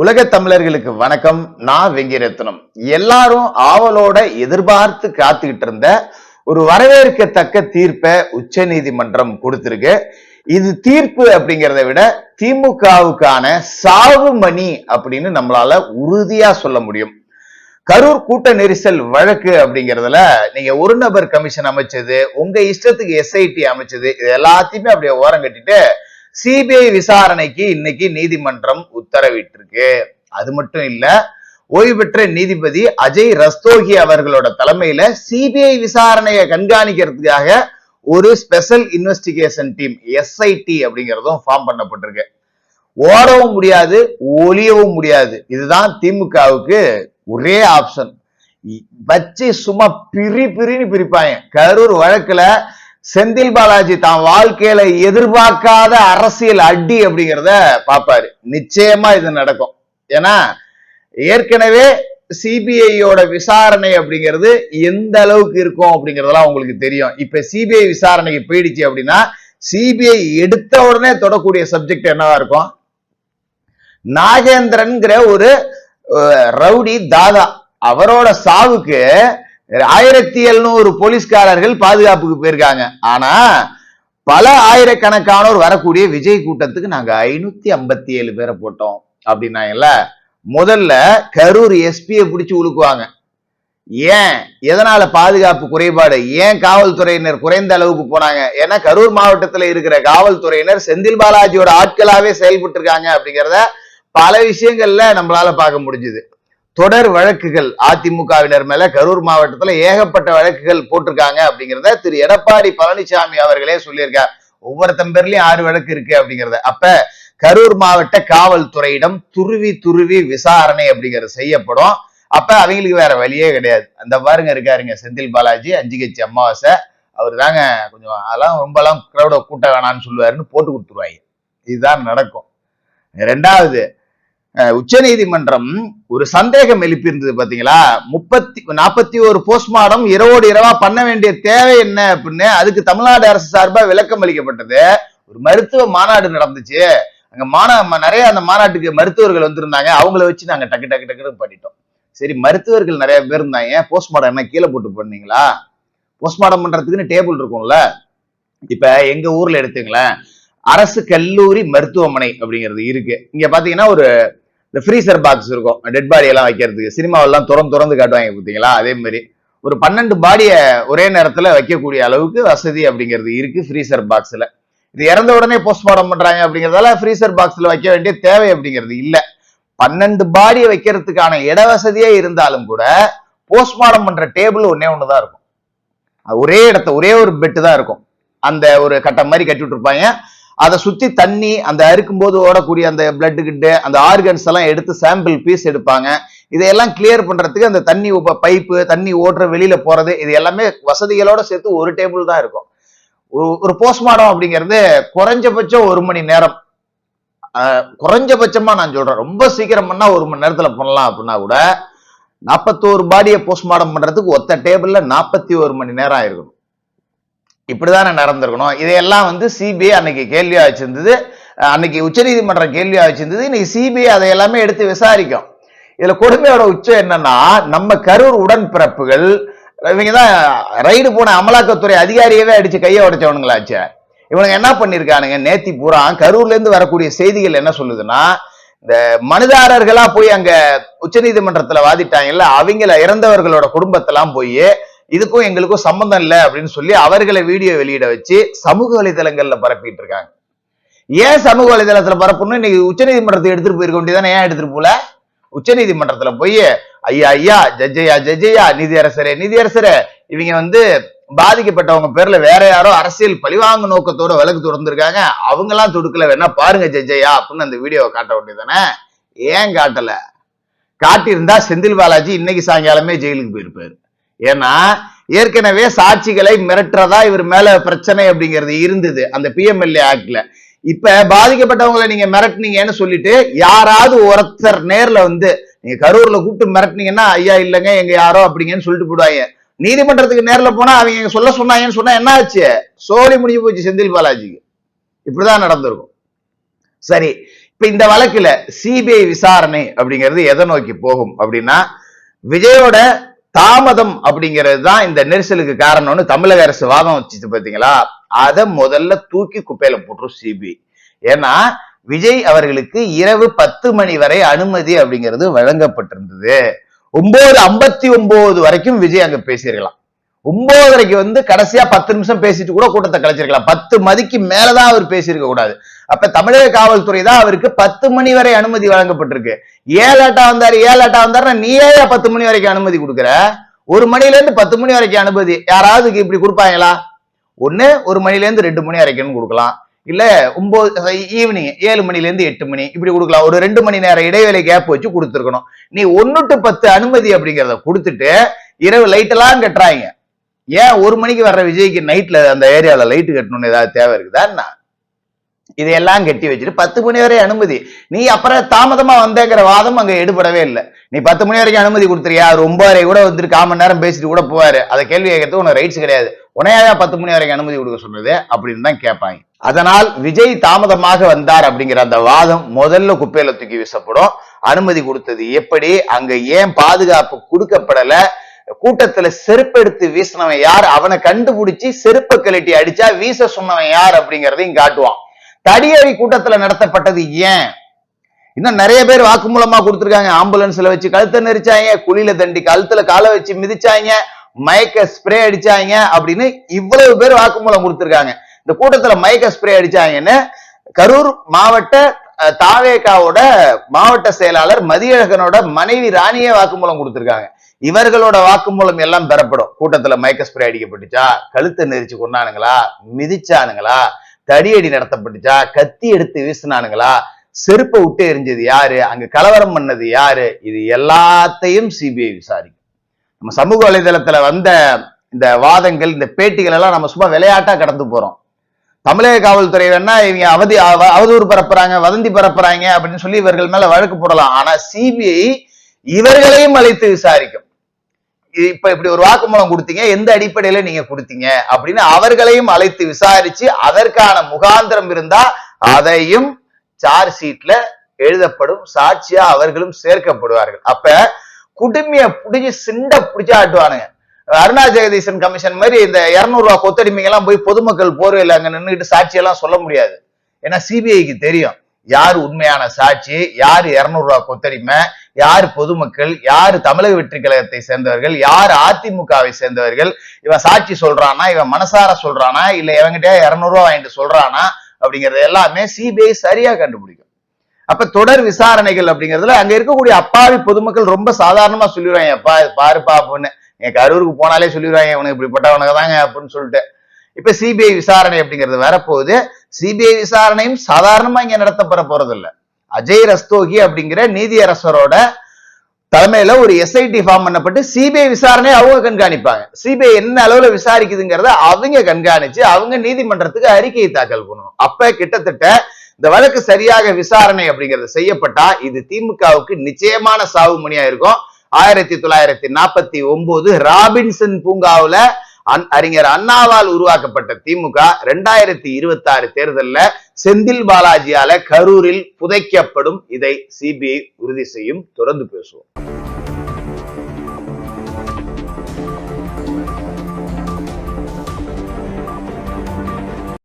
உலக தமிழர்களுக்கு வணக்கம். நான் வெங்கிரத்னம். எல்லாரும் ஆவலோட எதிர்பார்த்து காத்துக்கிட்டு இருந்த ஒரு வரவேற்கத்தக்க தீர்ப்பை உச்ச நீதிமன்றம் கொடுத்திருக்கு. இது தீர்ப்பு அப்படிங்கிறத விட திமுகவுக்கான சாவு மணி அப்படின்னு நம்மளால உறுதியா சொல்ல முடியும். கரூர் கூட்ட நெரிசல் வழக்கு அப்படிங்கறதுல நீங்க ஒரு நபர் கமிஷன் அமைச்சது உங்க இஷ்டத்துக்கு எஸ்ஐடி அமைச்சது இது எல்லாத்தையுமே அப்படியே ஓரம் கட்டிட்டு சிபிஐ விசாரணைக்கு இன்னைக்கு நீதிமன்றம் உத்தரவிட்டிருக்கு. அது மட்டும் இல்ல ஓய்வு பெற்ற நீதிபதி அஜய் ரஸ்தோகி அவர்களோட தலைமையில சிபிஐ விசாரணையை கண்காணிக்கிறதுக்காக ஒரு ஸ்பெஷல் இன்வெஸ்டிகேஷன் டீம் எஸ்ஐடி அப்படிங்கிறதும் ஃபார்ம் பண்ணப்பட்டிருக்கு. ஓடவும் முடியாது ஒளியவும் முடியாது. இதுதான் திமுகவுக்கு ஒரே ஆப்ஷன். வச்சு சும்மா பிரி பிரின்னு பிரிப்பாங்க. கரூர் வழக்குல செந்தில் பாலாஜி தான் வாழ்க்கையில எதிர்பார்க்காத அரசியல் அடி அப்படிங்கிறத பார்ப்பாரு. நிச்சயமா இது நடக்கும். ஏன்னா ஏற்கனவே சிபிஐயோட விசாரணை அப்படிங்கிறது எந்த அளவுக்கு இருக்கும் அப்படிங்கறதெல்லாம் உங்களுக்கு தெரியும். இப்ப சிபிஐ விசாரணைக்கு போயிடுச்சு அப்படின்னா சிபிஐ எடுத்த உடனே தொடக்கூடிய சப்ஜெக்ட் என்னவா இருக்கும்? நாகேந்திரன்கிற ஒரு ரவுடி தாதா. அவரோட சாவுக்கு ஆயிரத்தி எழுநூறு போலீஸ்காரர்கள் பாதுகாப்புக்கு போயிருக்காங்க. ஆனா பல ஆயிரக்கணக்கானோர் வரக்கூடிய விஜய் கூட்டத்துக்கு நாங்க ஐநூத்தி ஐம்பத்தி ஏழு பேரை போட்டோம் அப்படின்னாங்கல்ல முதல்ல கரூர் எஸ்பியை பிடிச்சு உழுக்குவாங்க. ஏன்? எதனால பாதுகாப்பு குறைபாடு? ஏன் காவல்துறையினர் குறைந்த அளவுக்கு போனாங்க? ஏன்னா கரூர் மாவட்டத்தில் இருக்கிற காவல்துறையினர் செந்தில் பாலாஜியோட ஆட்களாவே செயல்பட்டு இருக்காங்க அப்படிங்கிறத பல விஷயங்கள்ல நம்மளால பார்க்க முடிஞ்சுது. தொடர் வழக்குகள் அதிமுகவினர் மேல கரூர் மாவட்டத்துல ஏகப்பட்ட வழக்குகள் போட்டிருக்காங்க அப்படிங்கிறத திரு எடப்பாடி பழனிசாமி அவர்களே சொல்லியிருக்கார். ஒவ்வொருத்தன் பேர்லயும் ஆறு வழக்கு இருக்கு அப்படிங்கிறத. அப்ப கரூர் மாவட்ட காவல்துறையிடம் துருவி துருவி விசாரணை அப்படிங்கிறது செய்யப்படும். அப்ப அவங்களுக்கு வேற வழியே கிடையாது. அந்த பாருங்க இருக்காருங்க செந்தில் பாலாஜி அஞ்சு கட்சி அமாவாசை. அவர் தாங்க கொஞ்சம் அதெல்லாம் ரொம்பலாம் கிரௌட கூட்ட வேணாம்னு சொல்லுவாருன்னு போட்டு கொடுத்துருவாங்க. இதுதான் நடக்கும். ரெண்டாவது உச்சநீதிமன்றம் ஒரு சந்தேகம் எழுப்பியிருந்தது பாத்தீங்களா? முப்பத்தி நாற்பத்தி ஒரு போஸ்ட்மார்டம் இரவோடு இரவா பண்ண வேண்டிய தேவை என்ன அப்படின்னு அதுக்கு தமிழ்நாடு அரசு சார்பாக விளக்கம் அளிக்கப்பட்டது. ஒரு மருத்துவ மாநாடு நடந்துச்சு. அங்க மாநா ம- நிறைய அந்த மாநாட்டுக்கு மருத்துவர்கள் வந்திருந்தாங்க. அவங்கள வச்சு நாங்க டக்கு டக்கு டக்குன்னு பண்ணிட்டோம். சரி மருத்துவர்கள் நிறைய பேர் இருந்தாங்க. போஸ்ட்மார்டம் என்ன கீழே போட்டு பண்ணீங்களா போஸ்ட்மார்டம் பண்றதுக்குன்னு டேபிள் இருக்கும்ல. இப்ப எங்க ஊர்ல எடுத்துங்களேன். அரசு கல்லூரி மருத்துவமனை அப்படிங்கிறது இருக்கு. இங்க பாத்தீங்கன்னா ஒரு இந்த ஃப்ரீசர் பாக்ஸ் இருக்கும். டெட் பாடி எல்லாம் வைக்கிறதுக்கு. சினிமாவெல்லாம் திறந்து திறந்து காட்டுவாங்க பார்த்தீங்களா? அதே மாதிரி ஒரு பன்னெண்டு பாடியை ஒரே நேரத்தில் வைக்கக்கூடிய அளவுக்கு வசதி அப்படிங்கிறது இருக்கு ஃப்ரீசர் பாக்ஸில் இது இறந்த உடனே போஸ்ட்மார்டம் பண்றாங்க அப்படிங்கிறதால ஃப்ரீசர் பாக்ஸில் வைக்க வேண்டிய தேவை அப்படிங்கிறது இல்லை. பன்னெண்டு பாடியை வைக்கிறதுக்கான இட வசதியே இருந்தாலும் கூட போஸ்ட்மார்டம் பண்ற டேபிள் ஒன்னே தான் இருக்கும். அது ஒரே இடத்த ஒரே ஒரு பெட்டு தான் இருக்கும். அந்த ஒரு கட்டம் மாதிரி கட்டி விட்டுருப்பாங்க. அதை சுத்தி தண்ணி அந்த அறுக்கும் போது ஓடக்கூடிய அந்த பிளட் கிட்டு அந்த ஆர்கன்ஸ் எல்லாம் எடுத்து சாம்பிள் பீஸ் எடுப்பாங்க. இதையெல்லாம் கிளியர் பண்றதுக்கு அந்த தண்ணி பைப்பு தண்ணி ஓட்டுற வெளியில போறது இது எல்லாமே வசதிகளோட சேர்த்து ஒரு டேபிள் தான் இருக்கும். ஒரு- ஒரு போஸ்ட்மார்டம் அப்படிங்கிறது குறைஞ்சபட்சம் ஒரு மணி நேரம். குறைஞ்சபட்சமா நான் சொல்றேன். ரொம்ப சீக்கிரம் பண்ணா ஒரு மணி நேரத்துல பண்ணலாம் அப்படின்னா கூட நாற்பத்தோரு பாடியை போஸ்ட்மார்டம் பண்றதுக்கு ஒத்த டேபிள்ல நாற்பத்தி ஒரு மணி நேரம் ஆயிருக்கும் இப்படிதானே நடந்திருக்கணும். இதையெல்லாம் வந்து சிபிஐ அன்னைக்கு கேள்வியா வச்சிருந்தது. அன்னைக்கு அன்னைக்கு உச்சநீதிமன்றம் கேள்வியா வச்சிருந்தது. இன்னைக்கு சிபிஐ அதை எல்லாமே எடுத்து விசாரிக்கும். இதுல கொடுமையோட உச்சம் என்னன்னா நம்ம கரூர் உடன்பிறப்புகள் இவங்க தான் ரைடு போன அமலாக்கத்துறை அதிகாரியவே அடிச்சு கையை உடைச்சவனுங்களாச்சே. இவனுங்க என்ன பண்ணிருக்கானுங்க? நேத்தி பூரா கரூர்ல இருந்து வரக்கூடிய செய்திகள் என்ன சொல்லுதுன்னா இந்த மனுதாரர்களா போய் அங்க உச்சநீதிமன்றத்துல வாதிட்டாங்கல்ல அவங்கள இறந்தவர்களோட குடும்பத்தெல்லாம் போய் இதுக்கும் எங்களுக்கும் சம்பந்தம் இல்லை அப்படின்னு சொல்லி அவர்களை வீடியோ வெளியிட வச்சு சமூக வலைதளங்கள்ல பரப்பிட்டு இருக்காங்க. ஏன் சமூக வலைதளத்துல பரப்பணும் இன்னைக்கு உச்சநீதிமன்றத்தை எடுத்துட்டு போயிருக்க வேண்டியதானே ஏன் எடுத்துட்டு போல? உச்சநீதிமன்றத்துல போய் ஐயா ஐயா ஜஜ்ஜையா ஜஜ்ஜையா நீதியரசரே நீதியரசரே இவங்க வந்து பாதிக்கப்பட்டவங்க பேர்ல வேற யாரோ அரசியல் பழிவாங்க நோக்கத்தோட விலக்கு தொடர்ந்துருக்காங்க. அவங்க எல்லாம் வேணா பாருங்க ஜட்ஜையா அப்படின்னு அந்த வீடியோவை காட்ட வேண்டியதானே ஏன் காட்டல? காட்டியிருந்தா செந்தில் பாலாஜி இன்னைக்கு சாயங்காலமே ஜெயிலுக்கு போயிருப்பாரு. ஏன்னா ஏற்கனவே சாட்சிகளை மிரட்டுறதா இவர் மேல பிரச்சனை அப்படிங்கிறது இருந்தது அந்த பிஎம்எல்ஏ ஆக்ட்ல இப்ப பாதிக்கப்பட்டவங்களை நீங்க மிரட்டுனீங்கன்னு சொல்லிட்டு யாராவது ஒருத்தர் நேர்ல வந்து நீங்க கரூர்ல கூப்பிட்டு மிரட்டுனீங்கன்னா ஐயா இல்லைங்க எங்க யாரோ அப்படிங்கன்னு சொல்லிட்டு போடுவாங்க. நீதிமன்றத்துக்கு நேர்ல போனா அவங்க சொல்ல சொன்னாங்கன்னு சொன்னா என்ன ஆச்சு? சோழி முடிஞ்சு போச்சு செந்தில் பாலாஜிக்கு. இப்படிதான் நடந்திருக்கும். சரி இப்ப இந்த வழக்குல சிபிஐ விசாரணை அப்படிங்கிறது எதை நோக்கி போகும் அப்படின்னா விஜயோட தாமதம் அப்படிங்கிறது தான் இந்த நெரிசலுக்கு காரணம்னு தமிழக அரசு வாதம் வச்சுச்சு பாத்தீங்களா? அதை முதல்ல தூக்கி குப்பையில போட்டுரும் சிபிஐ ஏன்னா விஜய் அவர்களுக்கு இரவு பத்து மணி வரை அனுமதி அப்படிங்கிறது வழங்கப்பட்டிருந்தது. ஒன்பது ஐம்பத்தி ஒன்பது வரைக்கும் விஜய் அங்க பேசியிருக்கலாம். ஒன்பதரைக்கு வந்து கடைசியா பத்து நிமிஷம் பேசிட்டு கூட கூட்டத்தை கலைச்சிருக்கலாம். பத்து மதிக்கு மேலதான் அவர் பேசியிருக்க கூடாது. அப்ப தமிழக காவல்துறை தான் அவருக்கு பத்து மணி வரை அனுமதி வழங்கப்பட்டிருக்கு. ஏழாட்டா வந்தாரு ஏழாட்டா வந்தாருன்னா நீயே பத்து மணி வரைக்கும் அனுமதி கொடுக்குற? ஒரு மணில இருந்து பத்து மணி வரைக்கும் அனுமதி. யாராவது இப்படி கொடுப்பாங்களா? ஒண்ணு ஒரு மணில இருந்து ரெண்டு மணி வரைக்கும் கொடுக்கலாம். இல்ல ஒன்பது ஈவினிங் ஏழு மணில இருந்து எட்டு மணி. இப்படி கொடுக்கலாம். ஒரு ரெண்டு மணி நேரம் இடைவேளை கேப் வச்சு கொடுத்துருக்கணும். நீ ஒன்னு டு பத்து அனுமதி அப்படிங்கறத கொடுத்துட்டு இரவு லைட் எல்லாம் கட்டுறாங்க. ஏன் ஒரு மணிக்கு வர்ற விஜய்க்கு நைட்ல அந்த ஏரியாவில் லைட் கட்டணும்னு ஏதாவது தேவை இருக்குதா என்ன? இதையெல்லாம் கட்டி வச்சுட்டு பத்து மணி வரை அனுமதி. நீ அப்புறம் தாமதமா வந்தேங்கிற வாதம் அங்க எடுபடவே இல்லை. நீ பத்து மணி வரைக்கும் அனுமதி கொடுத்துறியா? அவர் ஒன்பதரை கூட வந்துட்டு கால் மணி நேரம் பேசிட்டு கூட போவாரு. அதை கேள்வி கேட்கறது உனக்கு ரைட்ஸ் கிடையாது. உனையாவே பத்து மணி வரைக்கும் அனுமதி கொடுக்க சொன்னது? அப்படின்னு தான் கேட்பாங்க. அதனால் விஜய் தாமதமாக வந்தார் அப்படிங்கிற அந்த வாதம் முதல்ல குப்பையில தூக்கி வீசப்படும். அனுமதி கொடுத்தது எப்படி? அங்க ஏன் பாதுகாப்பு கொடுக்கப்படல? கூட்டத்துல செருப்பு எடுத்து வீசினவன் யார்? அவனை கண்டுபிடிச்சு செருப்பை கழட்டி அடிச்சா வீச சொன்னவன் யார் அப்படிங்கறதையும் காட்டுவான். தடியடி கூட்டத்துல நடத்தப்பட்டது ஏன்? இன்னும் நிறைய பேர் வாக்குமூலமா கொடுத்துருக்காங்க. ஆம்புலன்ஸ்ல வச்சு கழுத்தை நெரிச்சாங்க குழியில தண்டி கழுத்துல காலை வச்சு மிதிச்சாங்க மயக்க ஸ்ப்ரே அடிச்சாங்க அப்படின்னு இவ்வளவு பேர் வாக்குமூலம் கொடுத்துருக்காங்க. இந்த கூட்டத்துல மயக்க ஸ்ப்ரே அடிச்சாங்கன்னு கரூர் மாவட்ட தாவேகாவோட மாவட்ட செயலாளர் மதியழகனோட மனைவி ராணியே வாக்குமூலம் கொடுத்துருக்காங்க. இவர்களோட வாக்குமூலம் எல்லாம் பெறப்படும். கூட்டத்துல மயக்க ஸ்ப்ரே அடிக்கப்பட்டுச்சா? கழுத்தை நெரிச்சு கொண்டானுங்களா மிதிச்சானுங்களா? தடியடி நடத்தப்பட்டுச்சா? கத்தி எடுத்து வீசினானுங்களா? செருப்பை விட்டு எரிஞ்சது யாரு? அங்க கலவரம் பண்ணது யாரு? இது எல்லாத்தையும் சிபிஐ விசாரிக்கும். நம்ம சமூக வலைதளத்துல வந்த இந்த வாதங்கள் இந்த பேட்டிகள் எல்லாம் நம்ம சும்மா விளையாட்டா கடந்து போறோம். தமிழக காவல்துறை வேணா இவங்க அவதி அவ- அவதூறு பரப்புறாங்க வதந்தி பரப்புறாங்க அப்படின்னு சொல்லி இவர்கள் மேல வழக்கு போடலாம். ஆனா சிபிஐ இவர்களையும் அழைத்து விசாரிக்கும். இப்ப இப்படி ஒரு வாக்குமூலம் கொடுத்தீங்க எந்த அடிப்படையில நீங்க கொடுத்தீங்க அப்படின்னு அவர்களையும் அழைத்து விசாரிச்சு அதற்கான முகாந்திரம் இருந்தா அதையும் சார்ஜ் ஷீட்ல எழுதப்படும் சாட்சியா அவர்களும் சேர்க்கப்படுவார்கள். அப்ப குடுமிய புடிச்சு சிண்ட புடிச்சு ஆட்டுவானுங்க. அருணா ஜெகதீசன் கமிஷன் மாதிரி இந்த இருநூறு ரூபா கொத்தடிமைங்க எல்லாம் போய் பொதுமக்கள் போர்வையில் அங்க நின்றுட்டு சாட்சியெல்லாம் சொல்ல முடியாது. ஏன்னா சிபிஐக்கு தெரியும். யார் உண்மையான சாட்சி? யார் இருநூறு ரூபாய் கொத்தடிமை? யார் பொதுமக்கள்? யார் தமிழக வெற்றி கழகத்தை சேர்ந்தவர்கள்? யார் அதிமுகவை சேர்ந்தவர்கள்? இவன் சாட்சி சொல்றானா? இவன் மனசார சொல்றானா? இல்ல இவங்கிட்ட இருநூறு வாங்கிட்டு சொல்றானா? அப்படிங்கறது எல்லாமே சிபிஐ சரியா கண்டுபிடிக்கும். அப்ப தொடர் விசாரணைகள் அப்படிங்கறதுல அங்க இருக்கக்கூடிய அப்பாவி பொதுமக்கள் ரொம்ப சாதாரணமா சொல்லிடுவாங்க அப்பா பாருப்பா அப்படின்னு. என் கரூருக்கு போனாலே சொல்லிடுவாங்க இவனுக்கு இப்படிப்பட்டவனுக்கு தாங்க அப்படின்னு சொல்லிட்டு. இப்ப சிபிஐ விசாரணை அப்படிங்கிறது வரப்போகுது. சிபிஐ விசாரணையும் சாதாரணமா இங்க நடத்தப்பட போறது இல்ல அஜய் ரஸ்தோகி அப்படிங்கிற நீதியரசரோட தலைமையில ஒரு எஸ்ஐடி ஃபார்ம் பண்ணப்பட்டு சிபிஐ விசாரணை அவங்க கண்காணிப்பாங்க. சிபிஐ என்ன அளவுல விசாரிக்குதுங்கிறத அவங்க கண்காணிச்சு அவங்க நீதிமன்றத்துக்கு அறிக்கையை தாக்கல் பண்ணணும். அப்ப கிட்டத்தட்ட இந்த வழக்கு சரியாக விசாரணை அப்படிங்கிறது செய்யப்பட்டா இது திமுகவுக்கு நிச்சயமான சாவு மணியா இருக்கும். ஆயிரத்தி தொள்ளாயிரத்தி நாற்பத்தி ஒன்பது ராபின்சன் பூங்காவில அன்- அறிஞர் அண்ணாவால் உருவாக்கப்பட்ட திமுக ரெண்டாயிரத்தி இருபத்தி ஆறு தேர்தலில் செந்தில் பாலாஜியால கரூரில் புதைக்கப்படும் இதை சிபிஐ உறுதி செய்யும். தொடர்ந்து பேசுவோம்.